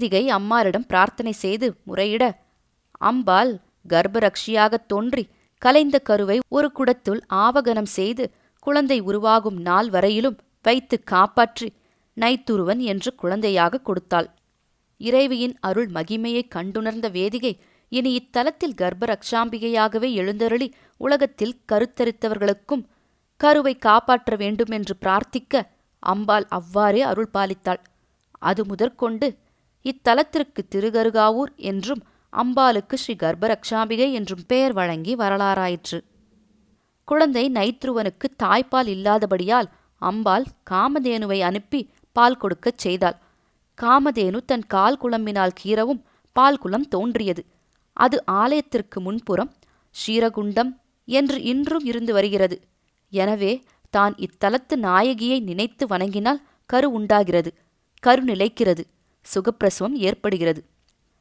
கார்த்திகை அம்மாரிடம் பிரார்த்தனை செய்து முறையிட அம்பாள் கர்ப்பரக்ஷியாகத் தோன்றி கலைந்த கருவை ஒரு குடத்துள் ஆவகனம் செய்து குழந்தை உருவாகும் நாள் வரையிலும் வைத்து காப்பாற்றி நைத்துருவன் என்று குழந்தையாக கொடுத்தாள். இறைவியின் அருள் மகிமையைக் கண்டுணர்ந்த வேதிகை இனி இத்தலத்தில் கர்ப்பரக்ஷாம்பிகையாகவே எழுந்தருளி உலகத்தில் கருத்தரித்தவர்களுக்கும் கருவை காப்பாற்ற வேண்டுமென்று பிரார்த்திக்க அம்பாள் அவ்வாறே அருள் பாலித்தாள். அது முதற்கொண்டு இத்தலத்திற்கு திருகருகாவூர் என்றும் அம்பாளுக்கு ஸ்ரீ கர்ப்பரக்ஷாம்பிகை என்றும் பெயர் வழங்கி வரலாறாயிற்று. குழந்தை நைத்ருவனுக்கு தாய்ப்பால் இல்லாதபடியால் அம்பாள் காமதேனுவை அனுப்பி பால் கொடுக்கச் செய்தாள். காமதேனு தன் கால் குழம்பினால் கீறவும் பால் குளம் தோன்றியது. அது ஆலயத்திற்கு முன்புறம் ஷீரகுண்டம் என்று இன்றும் இருந்து வருகிறது. எனவே தான் இத்தலத்து நாயகியை நினைத்து வணங்கினால் கரு உண்டாகிறது கரு நிலைக்கிறது. சுகப்பிரசவம் ஏற்படுகிறது.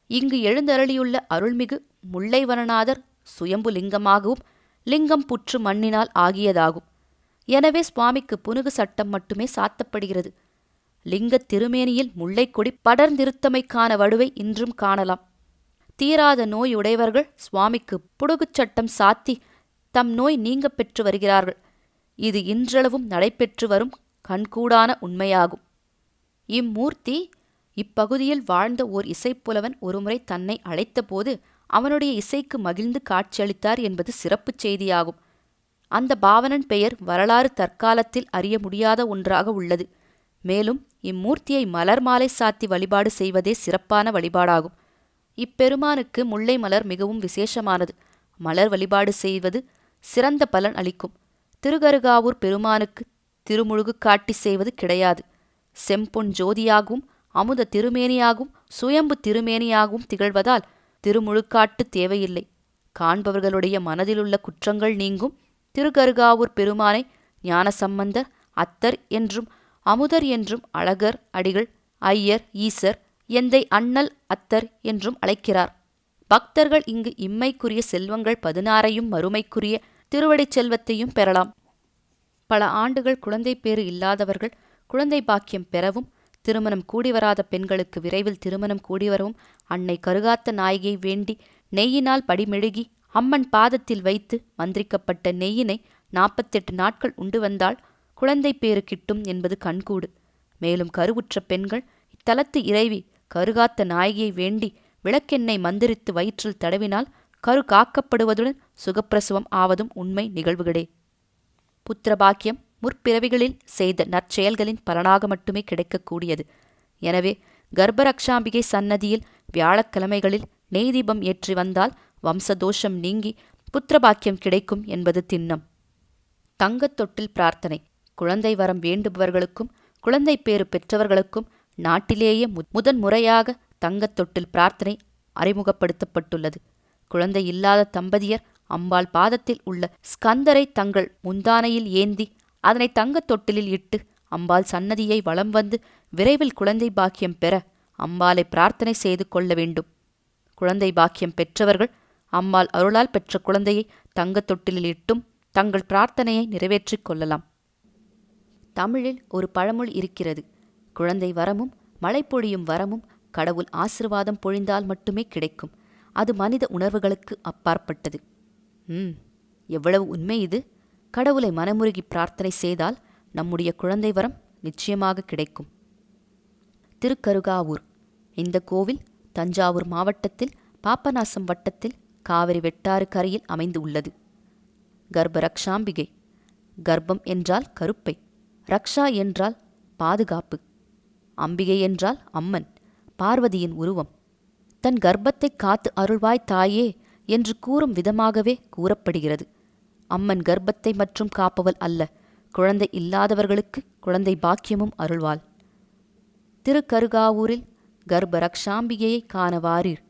இங்கு எழுந்தருளியுள்ள அருள்மிகு முல்லைவனநாதர் சுயம்பு லிங்கமாகவும் லிங்கம் புற்று மண்ணினால் ஆகியதாகும். எனவே சுவாமிக்கு புனுகு சட்டம் மட்டுமே சாத்தப்படுகிறது. லிங்கத் திருமேனியில் முல்லைக்கொடி படர்ந்திருத்தமைக்கான வடுவை இன்றும் காணலாம். தீராத நோயுடையவர்கள் சுவாமிக்கு புடுகுச் சட்டம் சாத்தி தம் நோய் நீங்கப் பெற்று வருகிறார்கள். இது இன்றளவும் நடைபெற்று வரும் கண்கூடான உண்மையாகும். இம்மூர்த்தி இப்பகுதியில் வாழ்ந்த ஓர் இசைப்புலவன் ஒருமுறை தன்னை அழைத்தபோது அவனுடைய இசைக்கு மகிழ்ந்து காட்சியளித்தார் என்பது சிறப்புச் செய்தியாகும். அந்த பாவனன் பெயர் வரலாறு தற்காலத்தில் அறிய முடியாத ஒன்றாக உள்ளது. மேலும் இம்மூர்த்தியை மலர் மாலை சாத்தி வழிபாடு செய்வதே சிறப்பான வழிபாடாகும். இப்பெருமானுக்கு முல்லை மலர் மிகவும் விசேஷமானது. மலர் வழிபாடு செய்வது சிறந்த பலன் அளிக்கும். திருகருகாவூர் பெருமானுக்கு திருமுழுகு காட்டி செய்வது கிடையாது. செம்பொன் ஜோதியாகவும் அமுத திருமேனியாகவும் சுயம்பு திருமேனியாகவும் திகழ்வதால் திருமுழுக்காட்டு தேவையில்லை. காண்பவர்களுடைய மனதிலுள்ள குற்றங்கள் நீங்கும். திருகருகாவூர் பெருமானை ஞானசம்பந்தர் அத்தர் என்றும் அமுதர் என்றும் அழகர் அடிகள் ஐயர் ஈசர் எந்தை அண்ணல் அத்தர் என்றும் அழைக்கிறார். பக்தர்கள் இங்கு இம்மைக்குரிய செல்வங்கள் பதினாறையும் மறுமைக்குரிய திருவடிச் செல்வத்தையும் பெறலாம். பல ஆண்டுகள் குழந்தை பேறு இல்லாதவர்கள் குழந்தை பாக்கியம் பெறவும் திருமணம் கூடி வராத பெண்களுக்கு விரைவில் திருமணம் கூடிவரவும் அன்னை கருகாத்த நாயகியை வேண்டி நெய்யினால் படிமெழுகி அம்மன் பாதத்தில் வைத்து மந்திரிக்கப்பட்ட நெய்யினை நாற்பத்தெட்டு நாட்கள் உண்டு வந்தால் குழந்தை பேறு கிட்டும் என்பது கண்கூடு. மேலும் கருவுற்ற பெண்கள் இத்தலத்து இறைவி கருகாத்த நாயகியை வேண்டி விளக்கெண்ணெய் மந்திரித்து வயிற்றில் தடவினால் கரு காக்கப்படுவதுடன் சுகப்பிரசவம் ஆவதும் உண்மை நிகழ்வுகளே. புத்திரபாக்கியம் முற்பிறவிகளில் செய்த நற்செயல்களின் பலனாக மட்டுமே கிடைக்கக்கூடியது. எனவே கர்ப்பரக்ஷாம்பிகை சன்னதியில் வியாழக்கிழமைகளில் நெய் தீபம் ஏற்றி வந்தால் வம்சதோஷம் நீங்கி புத்திரபாக்கியம் கிடைக்கும் என்பது திண்ணம். தங்கத் தொட்டில் பிரார்த்தனை. குழந்தை வரம் வேண்டுபவர்களுக்கும் குழந்தை பேறு பெற்றவர்களுக்கும் நாட்டிலேயே முதன்முறையாக தங்கத்தொட்டில் பிரார்த்தனை அறிமுகப்படுத்தப்பட்டுள்ளது. குழந்தை இல்லாத தம்பதியர் அம்பாள் பாதத்தில் உள்ள ஸ்கந்தரை தங்கள் முந்தானையில் ஏந்தி அதனை தங்கத் தொட்டிலில் இட்டு அம்பாள் சன்னதியை வலம் வந்து விரைவில் குழந்தை பாக்கியம் பெற அம்பாளை பிரார்த்தனை செய்து கொள்ள வேண்டும். குழந்தை பாக்கியம் பெற்றவர்கள் அம்பாள் அருளால் பெற்ற குழந்தையை தங்கத் தொட்டிலில் இட்டும் தங்கள் பிரார்த்தனையை நிறைவேற்றிக் கொள்ளலாம். தமிழில் ஒரு பழமொழி இருக்கிறது. குழந்தை வரமும் மழை பொழியும் வரமும் கடவுள் ஆசிர்வாதம் பொழிந்தால் மட்டுமே கிடைக்கும். அது மனித உணர்வுகளுக்கு அப்பாற்பட்டது. ம் எவ்வளவு உண்மை இது. கடவுளை மனமுருகி பிரார்த்தனை செய்தால் நம்முடைய குழந்தை வரம் நிச்சயமாக கிடைக்கும். திருக்கருகாவூர். இந்த கோவில் தஞ்சாவூர் மாவட்டத்தில் பாப்பநாசம் வட்டத்தில் காவிரி வெட்டாறு கரையில் அமைந்து உள்ளது கர்ப்பரக்ஷாம்பிகை. கர்ப்பம் என்றால் கருப்பை. ரக்ஷா என்றால் பாதுகாப்பு. அம்பிகை என்றால் அம்மன் பார்வதியின் உருவம். தன் கர்ப்பத்தை காத்து அருள்வாய் தாயே என்று கூறும் விதமாகவே கூறப்படுகிறது. அம்மன் கர்ப்பத்தை மற்றும் காப்பவள் அல்ல. குழந்தை இல்லாதவர்களுக்கு குழந்தை பாக்கியமும் அருள்வாள். திருக்கருகாவூரில் கர்ப்ப ரக்ஷாம்பிகையை காணவாரீர்